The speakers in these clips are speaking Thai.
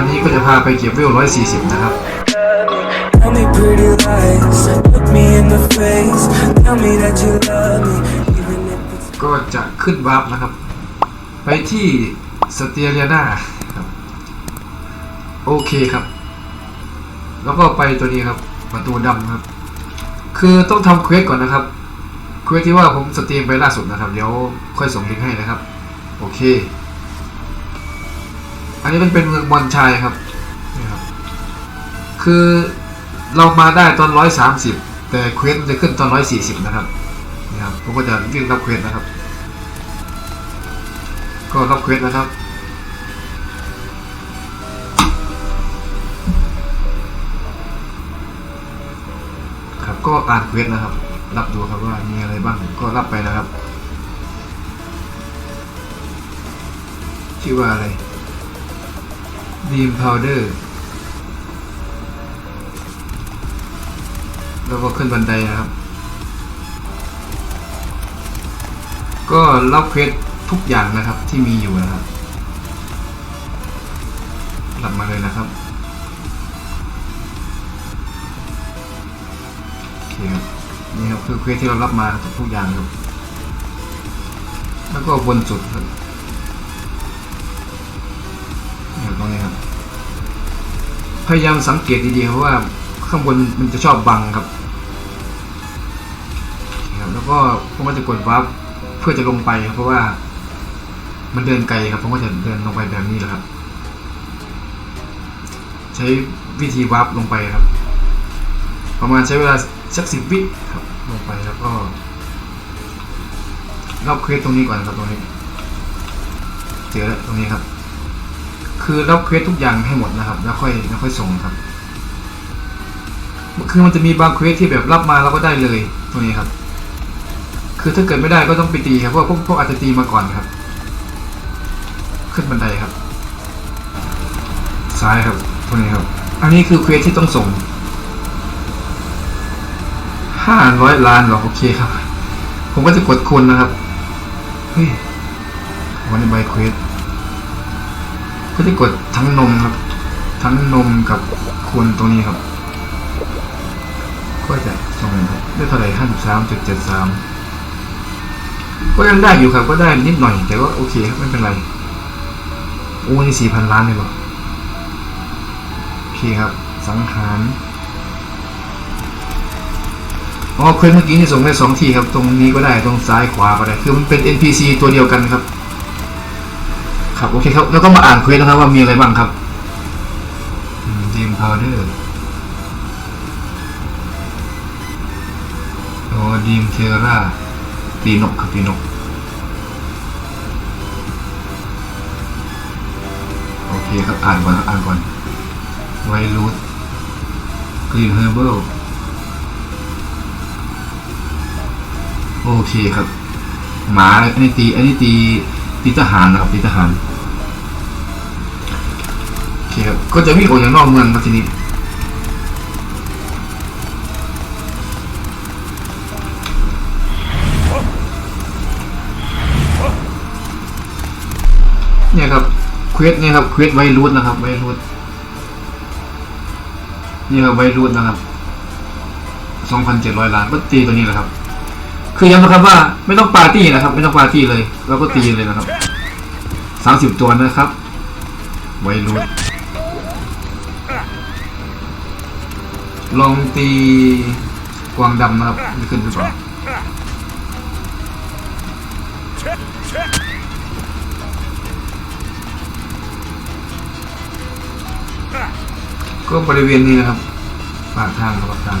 วันนี้ก็จะพาไปเก็บเวล140นะครับ Tell me pretty lies, look me in the face. Tell me that you love me, even if it's ก็จะขึ้นวาร์ปนะครับ ไปที่สเตียเรียนาครับโอเคครับ แล้วก็ไปตัวนี้ครับประตูดำครับ คือต้องทำเควสก่อนนะครับ เควสที่ว่าผมสตรีมไปล่าสุดนะครับ เดี๋ยวค่อยส่งลิงก์ให้นะครับ โอเค อันนี้มันเป็นเมืองบอลชายครับนี่ครับ คือเรามาได้ตอนร้อยสามสิบแต่เควสมันจะขึ้นตอนร้อยสี่สิบนะครับนี่ครับผมก็จะวิ่งรับเควสนะครับ ก็รับเควสนะครับครับก็อ่านเควสนะครับ รับดูครับว่ามีอะไรบ้างก็รับไปนะครับ ชื่อว่าอะไร ดีมพาวเดอร์แล้วก็ขึ้นบันไดนะครับ ก็รับเควสทุกอย่างนะครับที่มีอยู่นะครับรับมาเลยนะครับโอเคครับนี่ครับคือเควสที่เรารับมาทุกทุกอย่างครับแล้วก็บนสุดครับ พยายามสังเกตดีๆครับว่าข้างบนมันจะชอบบังครับ แล้วก็ผมก็จะกดวาร์ปเพื่อจะลงไปครับเพราะว่ามันเดินไกลครับผมก็จะเดินลงไปแบบนี้แหละครับ ใช้วิธีวาร์ปลงไปครับ ประมาณใช้เวลาสักสิบวิครับลงไปแล้วก็รอบเควสตรงนี้ก่อนครับตรงนี้เจอแล้วตรงนี้ครับ คือรับเควสทุกอย่างให้หมดนะครับ แล้วค่อยแล้วค่อยส่งครับ คือมันจะมีบางเควสที่แบบรับมาเราก็ได้เลยตรงนี้ครับ คือถ้าเกิดไม่ได้ก็ต้องไปตีครับเพราะว่าพวกพวกอาจจะตีมาก่อนครับ ขึ้นบันไดครับ ซ้ายครับตรงนี้ครับ อันนี้คือเควสที่ต้องส่งห้าร้อยล้านหรอโอเคครับ ผมก็จะกดคนนะครับ เฮ้ยวันนี้ใบเควส ก็จะกดทั้งนมครับ ทั้งนมกับควรตรงนี้ครับ ก็จะส่งได้เท่าไหร่ห้าสิบสามจุดเจ็ดสามก็ยังได้อยู่ครับ ก็ได้นิดหน่อย แต่ว่าโอเคครับไม่เป็นไร โอ้นี่สี่พันล้านเลยหรอโอเคครับ สังหารอ๋อเพื่อนเมื่อกี้ที่ส่งได้สองทีครับ ตรงนี้ก็ได้ตรงซ้ายขวาก็ได้ คือมันเป็น NPC ตัวเดียวกันครับ ครับโอเคครับ แล้วก็มาอ่านเควสนะครับว่ามีอะไรบ้างครับดีมพาวเดอร์โอ้ดีมเทราปีนกครับปีนก โอเคครับ อ่านก่อนครับอ่านก่อนไวรูทกรีนเฮอร์เบิลโอเคครับ หมาอันนี้ตีอันนี้ตี ตีทหารนะครับตีทหารโอเคครับก็จะวิ่งออกจากนอกเมืองครับทีนี้เนี่ยครับเควสเนี่ยครับเควสไวรูทนะครับไวรูทนี่ครับไวรูทนะครับสองพันเจ็ดร้อยล้านก็ตีตัวนี้แหละครับ คือย้ำนะครับว่าไม่ต้องปาร์ตี้นะครับ ไม่ต้องปาร์ตี้เลยเราก็ตีเลยนะครับสามสิบตัวนะครับไวรุ่นลองตีกวางดำนะครับไม่ขึ้นหรือเปล่าก็บริเวณนี้นะครับปากทางครับปากทาง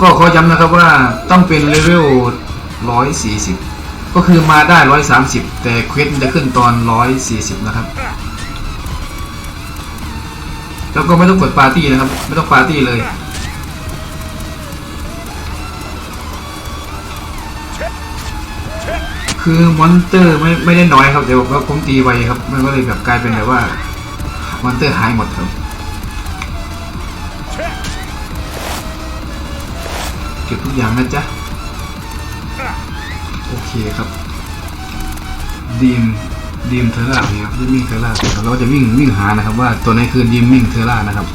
ก็ขอย้ำนะครับว่าต้องเป็นเลเวล140 ก็คือมาได้ 130 แต่เควสจะขึ้นตอน 140 นะครับ แล้วก็ไม่ต้องกดปาร์ตี้นะครับ ไม่ต้องปาร์ตี้เลยคือมอนเตอร์ไม่ไม่ได้น้อยครับเดี๋ยวว่าผมตีไวครับ มันก็เลยแบบกลายเป็นแบบว่ามอนเตอร์หายหมดครับ เก็บทุกอย่างนะจ๊ะ โอเคครับดีมดีมเทอร่าเนี่ยครับดีมมิ่งเทอร่าเราจะวิ่งวิ่งหานะครับ ว่าตัวไหนคือดีมมิ่งเทอร่านะครับ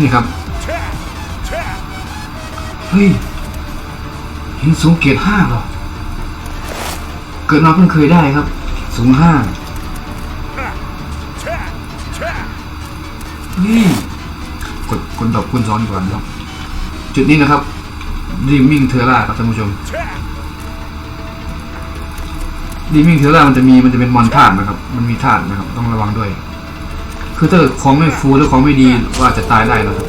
นี่ครับเฮ้ยหินสูงเกรดห้าเหรอเกิดมาเพิ่งเคยได้ครับ สูงห้า เฮ้ยกดกดดอกคูณซ้อนก่อนนะครับจุดนี้นะครับ Dreaming t e r r a ครับท่านผู้ชม Dreaming t e r r a มันจะมีมันจะเป็นมอนธาตุนะครับ มันมีธาตุนะครับ ต้องระวังด้วย คือถ้าของไม่ฟูหรือของไม่ดีก็อาจะตายได้นะครับ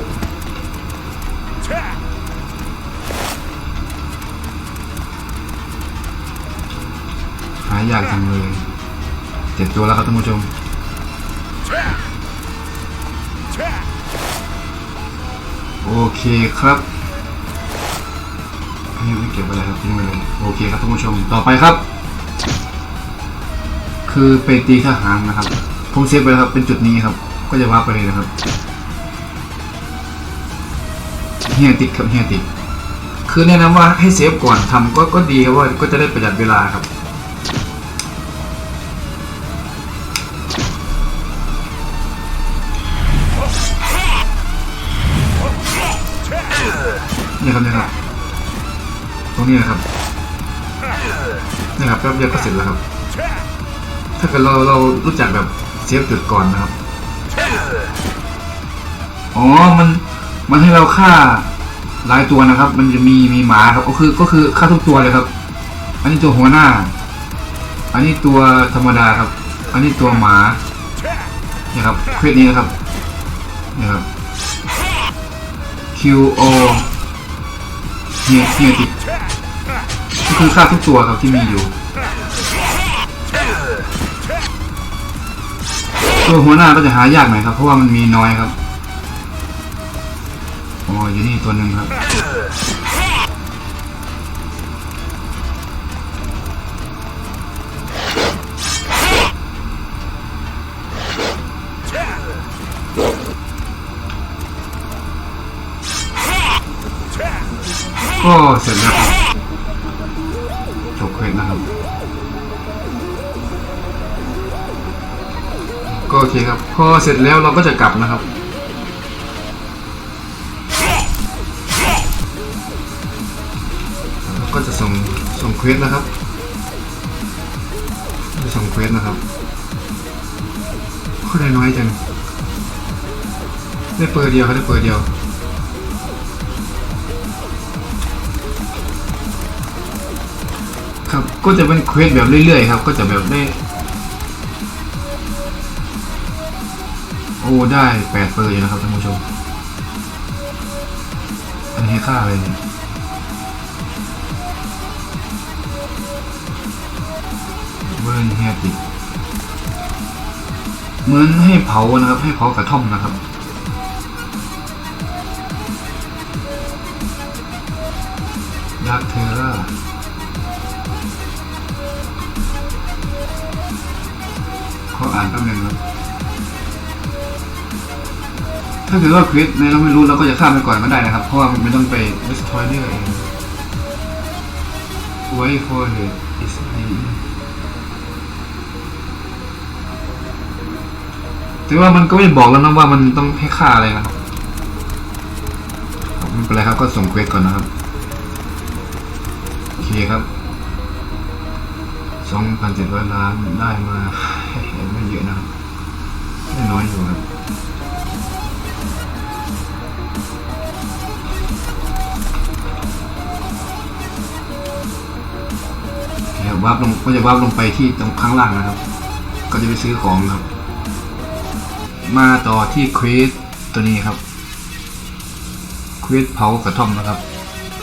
หายากจังเลยเจ็ดตัวแล้วครับท่านผู้ชม เคครับนนี้ไม่เก็บไว้เลยครับทิ้งไปเลยโอเคครับท่านผู้ชมต่อไปครับ คือไปตีทหารนะครับ ผมเซฟไปแล้วครับ เป็นจุดนี้ครับ ก็จะวาร์ปไปเลยนะครับเฮียติดครับเฮียติดคือแนะนำว่าให้เซฟก่อนทำก็ก็ดีครับว่าก็จะได้ประหยัดเวลาครับ ครับนี่ครับตรงนี้นะครับนี่ครับแป๊บเดียวก็เสร็จแล้วครับ ถ้าเกิดเราเรารู้จักแบบเซฟจุดก่อนนะครับอ๋อมันมันให้เราฆ่าหลายตัวนะครับ มันจะมีมีหมาครับ ก็คือก็คือฆ่าทุกตัวเลยครับ อันนี้ตัวหัวหน้า อันนี้ตัวธรรมดาครับ อันนี้ตัวหมานี่ครับเควสนี้นะครับนี่ครับ Q O เฮียเฮียติดก็คือฆ่าทุกตัวครับที่มีอยู่ตัวหัวหน้าก็จะหายากหน่อยครับเพราะว่ามันมีน้อยครับอ๋ออยู่นี่ตัวหนึ่งครับ ก็เสร็จแล้วครับจบเควสนะครับ ก็โอเคครับพอเสร็จแล้วเราก็จะกลับนะครับแล้วก็จะส่งส่งเควสนะครับจะส่งเควสนะครับเขาได้น้อยจังได้เปิดเดียวเขาได้เปิดเดียว ก็จะเป็นเควสแบบเรื่อยๆครับ ก็จะแบบได้ โอ้ได้แปดเปอร์อยู่นะครับท่านผู้ชม อันนี้ค่าอะไรเนี่ยเบิร์นแฮปปี้เหมือนให้เผานะครับ ให้เผากระท่อมนะครับ อ่านแป๊บนึงครับถ้าเกิดว่าควิสในเราไม่รู้เราก็จะข้ามไปก่อนก็ได้นะครับ เพราะว่ามันไม่ต้องไป destroy เรื่อยเอง wait for it is the ถือว่ามันก็ไม่บอกแล้วนะว่ามันต้องให้ค่าอะไรนะครับไม่เป็นไรครับก็ส่งเควสก่อนนะครับ โอเคครับสองพันเจ็ดร้อยล้านได้มา นะครับได้น้อยอยู่ครับนะครับวาร์ปลงก็จะวาร์ปลงไปที่ตรงข้างล่างนะครับ ก็จะไปซื้อของครับ มาต่อที่เควสตัวนี้ครับเควสเผากระท่อมนะครับ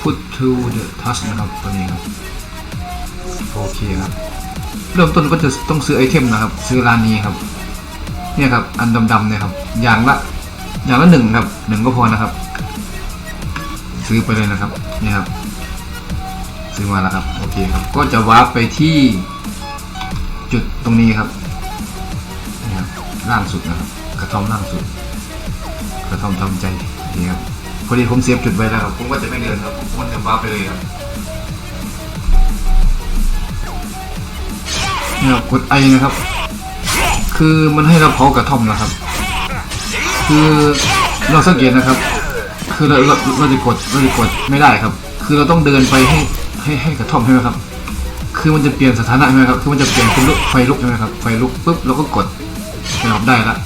put to the touch นะครับตัวนี้ครับ โอเคครับ เริ่มต้นก็จะต้องซื้อไอเทมนะครับ ซื้อร้านนี้ครับ เนี่ยครับ อันดำๆเนี่ยครับ อย่างละ อย่างละหนึ่งครับหนึ่งก็พอนะครับ ซื้อไปเลยนะครับ เนี่ยครับ ซื้อมาแล้วครับ โอเคครับ ก็จะวาร์ปไปที่จุดตรงนี้ครับนี่ครับ ล่างสุดนะครับ กระท่อมล่างสุด กระท่อมทำใจนี่ครับพอดีผมเสียบจุดไว้แล้วครับ ผมก็จะไม่เดินครับผมวนกับฟ้าไปเลยครับ เนี่ยกดไอนะครับ คือมันให้เราเผากระท่อมนะครับ คือเราสังเกตนะครับ คือเราเราเราจะกดเราจะกดไม่ได้ครับ คือเราต้องเดินไปให้ให้ให้กระท่อมใช่ไหมครับ คือมันจะเปลี่ยนสถานะใช่ไหมครับ คือมันจะเปลี่ยนเป็นลุกไฟลุกใช่ไหมครับ ไฟลุกปุ๊บเราก็กดนะครับได้ละ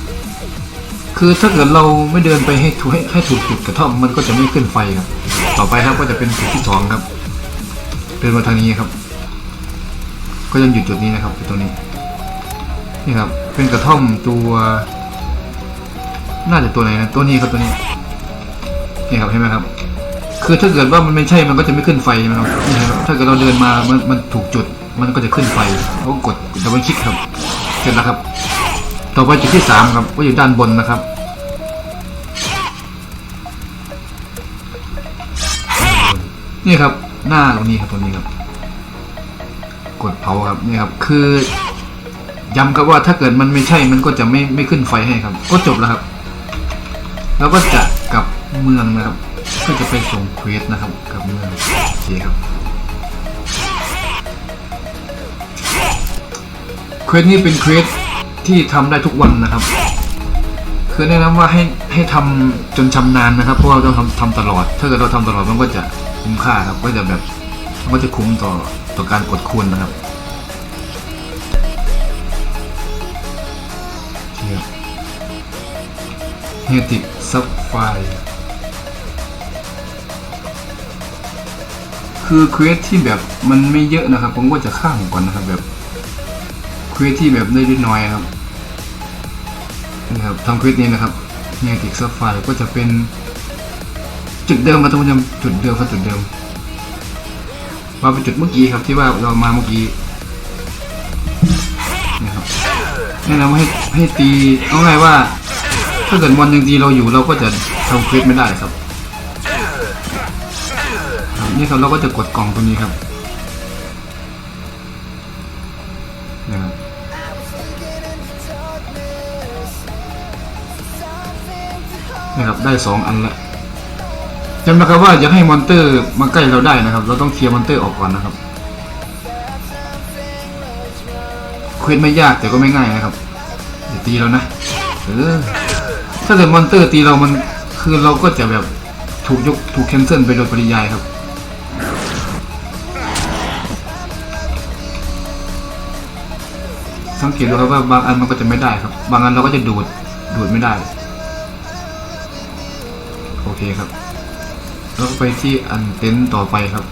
คือถ้าเกิดเราไม่เดินไปให้ถูกให้ให้ถูกจุดกระท่อมมันก็จะไม่ขึ้นไฟครับ ต่อไปครับก็จะเป็นจุดที่สองครับ เดินมาทางนี้ครับ ก็ยังอยู่จุดนี้นะครับอยู่ตรงนี้นี่ครับเป็นกระท่อมตัว น่าจะตัวไหนนะตัวนี้ครับตัวนี้นี่ครับเห็นไหมครับ คือถ้าเกิดว่ามันไม่ใช่มันก็จะไม่ขึ้นไฟมครับนี่ครับถ้าเกิดเราเดินมามันมันถูกจุด มันก็จะขึ้นไฟเรากดดับเบิลคลิกครับเสร็จแล้วครับ ต่อไปจุดที่สามครับก็อยู่ด้านบนนะครับนี่ครับหน้าตรงนี้ครับตรงนี้ครับ กดเผาครับนี่ครับคือย้ำครับว่าถ้าเกิดมันไม่ใช่มันก็จะไม่ไม่ขึ้นไฟให้ครับ ก็จบแล้วครับ แล้วก็จะกลับเมืองนะครับ ก็จะไปส่งเควสนะครับกลับเมืองโอเคครับเควสนี้เป็นเควสที่ทำได้ทุกวันนะครับ คือแนะนำว่าให้ให้ทำจนชำนาญนะครับ เพราะเราต้องทำทำตลอด ถ้าเกิดเราทำตลอดมันก็จะคุ้มค่าครับ ก็จะแบบมันก็จะคุ้มต่อ ต่อการกดคูณนะครับเฮติซับไฟคือเควสที่แบบมันไม่เยอะนะครับ ผมก็จะข้ามก่อนนะครับแบบเควสที่แบบได้น้อยครับนะครับทำเควสนี้นะครับเนติซับไฟก็จะเป็นจุดเดิมมาตรงจำจุดเดิมครับจุดเดิม มาเป็นจุดเมื่อกี้ครับที่ว่าเรามาเมื่อกี้นะครับแนะนำว่าให้ให้ตีเอาไงายว่า ถ้าเกิดมอนยังตีเราอยู่เราก็จะทำเควสไม่ได้ครับครับนี่ครับเราก็จะกดกล่องตรงนี้ครับนะครับนะครับได้สองอันละ จำนะครับว่าอยากให้มอนเตอร์มาใกล้เราได้นะครับ เราต้องเคลียร์มอนเตอร์ออกก่อนนะครับเควสไม่ยากแต่ก็ไม่ง่ายนะครับอย่าตีเรานะเออถ้าเกิดมอนเตอร์ตีเรามันคือเราก็จะแบบถูกยกถูกแคนเซิลไปโดยปริยายครับสังเกตดูครับว่าบางอันมันก็จะไม่ได้ครับ บางอันเราก็จะดูดดูดไม่ได้ โอเคครับ แล้วไปที่อันเต็นท์ต่อไปครับ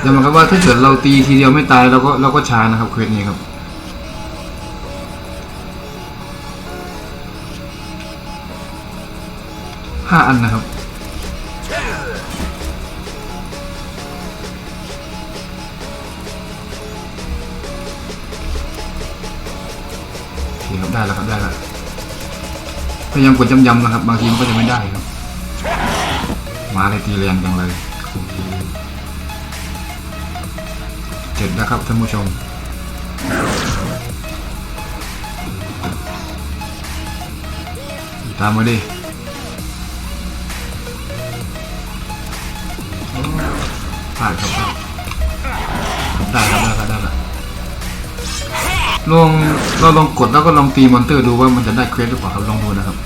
แต่หมายความว่าถ้าเกิดเราตีทีเดียวไม่ตายเราก็เราก็ช้านะครับเควสนี้ครับห้าอันนะครับ พยายามกดย้ำๆนะครับ บางทีมันก็จะไม่ได้ครับ มาเลยตีแรงจังเลยเจ็ดแล้วครับท่านผู้ชมตามมาดิพลาดครับพลาดได้ครับได้ครับได้แล้ว ลองเราลองกดแล้วก็ลองตีมอนเตอร์ดูว่ามันจะได้เควสหรือเปล่าครับลองดูนะครับ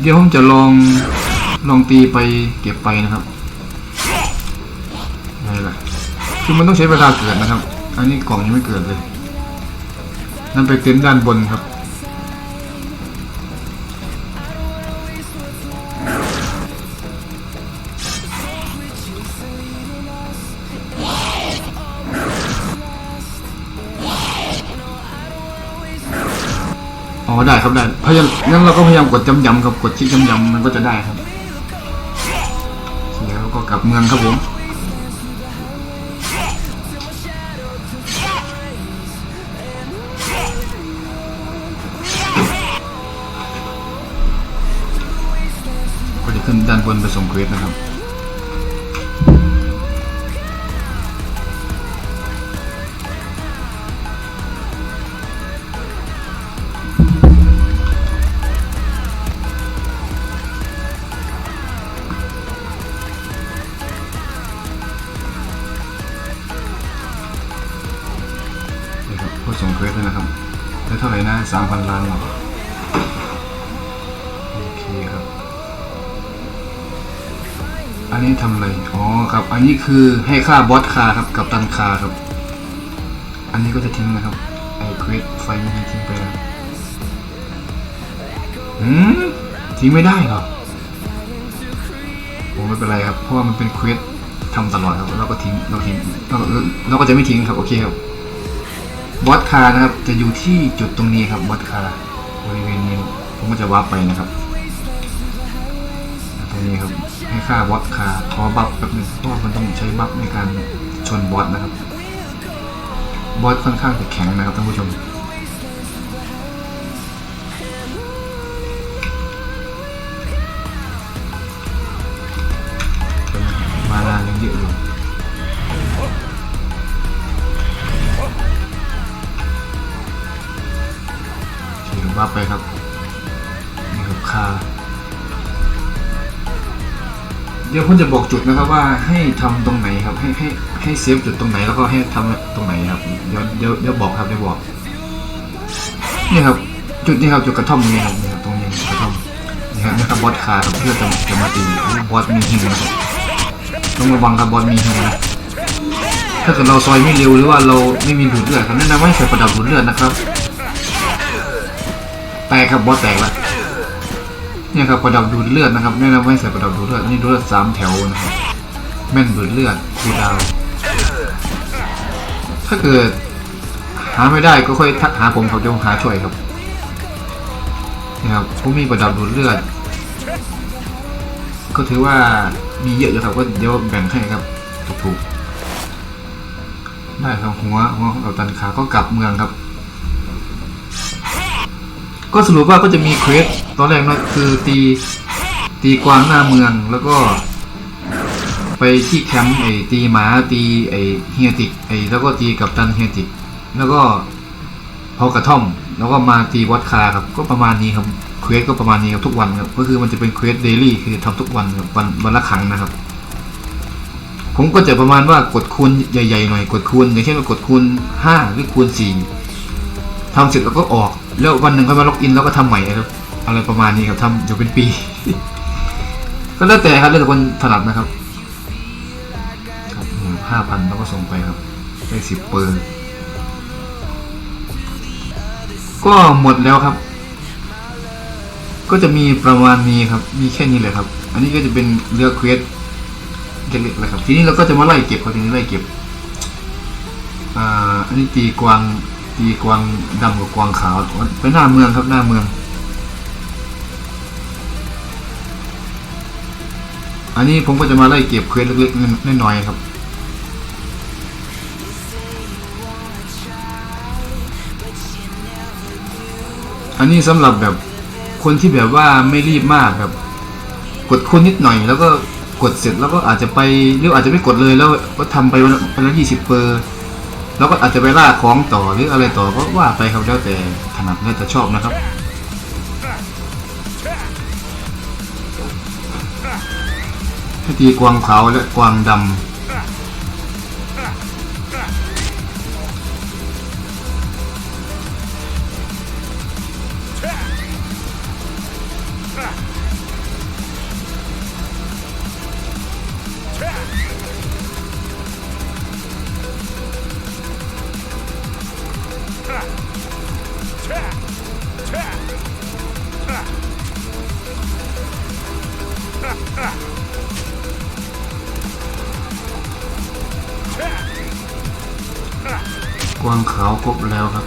เดี๋ยวผมจะลองลองตีไปเก็บไปนะครับนี่แหละคือมันต้องใช้เวลาเกิดนะครับ อันนี้กล่องยังไม่เกิดเลยนั่นไปเต็นด้านบนครับ ยายามงั้นเราก็พยายามกดจำยำกับกดชิกจำยำมันก็จะได้ครับแล้วก็กลับเมืองครับผมก็จะขึ้นด้านบนไปส่งเควสนะครับ นนี้คือให้ค่าบอสคาครับกับตันคาครับ อันนี้ก็จะทิ้งนะครับไอ้เควสไฟนี่ทิ้งไปแล้วอืมทิ้งไม่ได้เหรอผมไม่เป็นไรครับเพราะว่ามันเป็นเควสทำตลอดครับเราก็ทิ้งเราทิ้งเราเราก็จะไม่ทิ้งครับโอเคครับบอสคานะครับจะอยู่ที่จุดตรงนี้ครับบอสคาบริเวณนี้ผมก็จะวาร์ปไปนะครับตรงนี้ครับ ให้ค่าบอสคาร์ขอบัฟแบบหนึงเพราะว่ามันต้องใช้บัฟในการชนบอสนะครับ บอสค่อนข้างจะแข็งนะครับท่านผู้ชม เดี๋ยวผมจะบอกจุดนะครับว่าให้ทำตรงไหนครับ ให้ให้ให้เซฟจุดตรงไหนแล้วก็ให้ทำตรงไหนครับเดี๋ยวเดี๋ยวเดี๋ยวบอกครับเดี๋ยวบอกนี่ครับจุดนี้ครับจุดกระท่อมนี้ครับนี่ครับตรงนี้กระท่อมนี่ครับนี่ครับบอสคาครับเพื่อจะจะมาตีบอสมีฮิวนะครับต้องระวังครับบอสมีฮิวนะถ้าเกิดเราซอยไม่เร็วหรือว่าเราไม่มีดูดเลือดครับแนะนำว่าให้ใส่ประดับดูดเลือดนะครับแตกครับบอสแตกแล้ว เนี่ยครับประดับดูดเลือดนะครับแนะนำให้ใส่ประดับดูดเลือดนี่ดูดเลือดสามแถวนะครับแม่นดูดเลือดคูดาวถ้าเกิดหาไม่ได้ก็ค่อยทักหาผมเดี๋ยวหาช่วยครับนะครับผมมีประดับดูดเลือด ก็ถือว่ามีเยอะอยู่ครับก็เดี๋ยวแบ่งให้ครับถูกๆได้ครับหัวหัวกับตันขาก็กลับเมืองครับ ก็สรุปว่าก็จะมีเควส ตอนแรกเนอะคือตีตีกวางหน้าเมืองแล้วก็ ไปที่แคมป์ไอ้ตีหมาตีไอ้เฮียติกไอ้แล้วก็ตีกับตันเฮียติกแล้วก็เผากระท่อม แล้วก็มาตีวอดคาครับ ก็ประมาณนี้ครับเควสก็ประมาณนี้ครับทุกวันครับก็คือมันจะเป็นเควสเดลี่คือทำทุกวันครับวันวันละครั้งนะครับ ผมก็จะประมาณว่ากดคูณใหญ่ๆหน่อยกดคูณอย่างเช่นว่ากดคูณห้าหรือคูณสี่ทำเสร็จแล้วก็ออก แล้ววันหนึ่งค่อยมาล็อกอินแล้วก็ทำใหม่ครับ อะไรประมาณนี้ครับทำอยู่เป็นปี ก็แล้วแต่ครับแล้วแต่คนถนัดนะครับครับห้าพันแล้วก็ส่งไปครับ ได้สิบเปอร์ก็หมดแล้วครับ ก็จะมีประมาณนี้ครับ มีแค่นี้เลยครับ อันนี้ก็จะเป็นเรือกเควสเล็กๆเลยครับ ทีนี้เราก็จะมาไล่เก็บครับทีนี้ไล่เก็บอ่าอันนี้ตีกวางตีกวางดำกับกวางขาวไปหน้าเมืองครับหน้าเมือง อันนี้ผมก็จะมาไล่เก็บเควสเล็กๆน้อยๆครับ อันนี้สำหรับแบบคนที่แบบว่าไม่รีบมากแบบกดคูณนิดหน่อย แล้วก็กดเสร็จแล้วก็อาจจะไปหรืออาจจะไม่กดเลยแล้วก็ทำไปวันละวันละยี่สิบเปอร์แล้วก็อาจจะไปล่าของต่อหรืออะไรต่อก็ว่าไปครับแล้วแต่ถนัดแล้วแต่ชอบนะครับ พิธีกวางขาวและกวางดำ ขาวครบแล้วครับ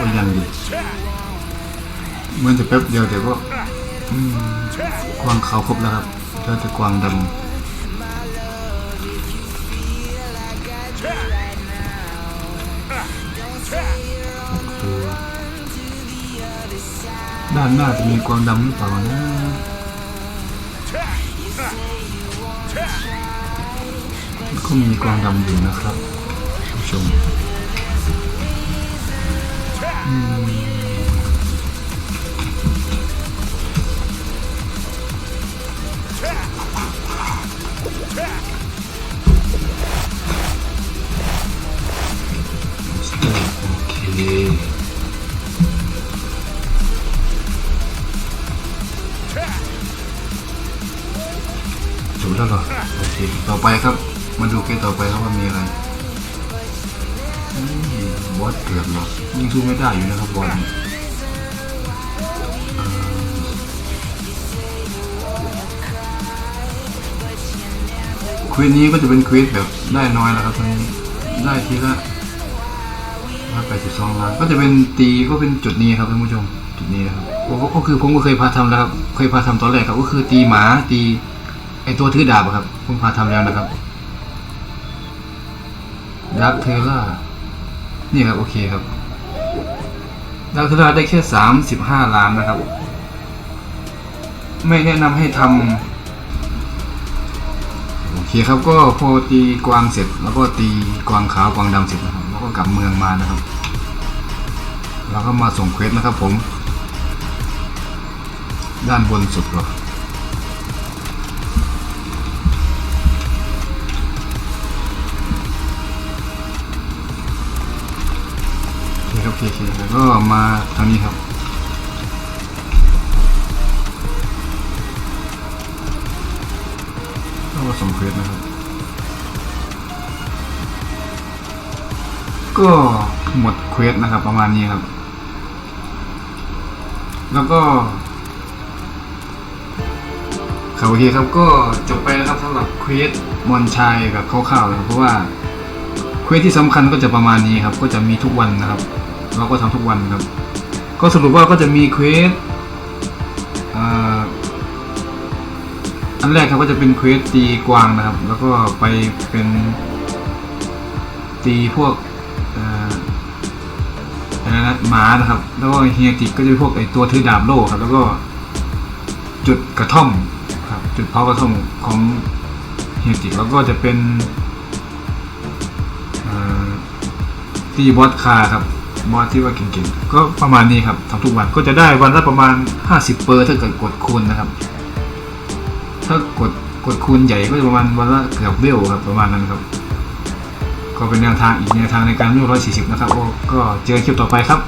ก็ยังดีเหมือนจะแป๊บเดียวแต่ว่ากวางขาวครบแล้วครับเจอแต่กวางดำด้านหน้าจะมีกวางดำหรือเปล่านะก็มีกวางดำอยู่นะครับ ชมโอเคจบแล้วเหรอโอเคต่อไปครับ มาดูเกมต่อไปครับว่ามีอะไร บอสเกือบเหรอยิงสู้ไม่ได้อยู่นะครับบอสเนี่ยเอ่อเควสนี้ก็จะเป็นควสแบบได้น้อยแล้วครับตอนนี้ได้ทีละร้อยแปดสิบสองล้านก็จะเป็นตีก็เป็นจุดนี้ครับท่านผู้ชมจุดนี้นะครับก็คือผมก็เคยพาทำแล้วครับเคยพาทำตอนแรกครับก็คือตีหมาตีไอตัวถือดาบครับผมพาทำแล้วนะครับดักเทล่า นี่ครับโอเคครับดักเทล่าได้แค่สามสิบห้าล้านนะครับ ไม่แนะนำให้ทำโอเคครับก็พอตีกวางเสร็จ แล้วก็ตีกวางขาวกวางดำเสร็จนะครับแล้วก็กลับเมืองมานะครับแล้วก็มาส่งเควสนะครับผม ด้านบนสุดเหรอ เคโอเคแล้วก็มาทางนี้ครับ ก็ส่งเควสนะครับ ก็หมดเควสนะครับ ประมาณนี้ครับ แล้วก็ครับโอเคครับก็จบไปนะครับสำหรับเควสมอนชัยแบบคร่าวๆนะครับเพราะว่าเควสที่สำคัญก็จะประมาณนี้ครับ ก็จะมีทุกวันนะครับ เราก็ทำทุกวันครับ ก็สรุปว่าก็จะมีเควส์อันแรกครับก็จะเป็นเควสตีกวางนะครับ แล้วก็ไปเป็นตีพวกอะไรนะหมานะครับ แล้วก็เฮียติกก็จะเป็นพวกไอตัวถือดาบโล่ครับ แล้วก็จุดกระท่อมครับ จุดเผากระท่อมของเฮียติกแล้วก็จะเป็นตีบอสคาครับ บอสที่ว่าเก่งๆ ก็ประมาณนี้ครับทำทุกวันก็จะได้วันละประมาณ 50 เปอร์ถ้าเกิดกดคูณนะครับ ถ้ากดกดคูณใหญ่ก็จะประมาณวันละเกือบเบลครับประมาณนั้นครับ ก็เป็นแนวทางอีกแนวทางในการวิ่ง140 นะครับโอ้ก็เจอคลิปต่อไปครับ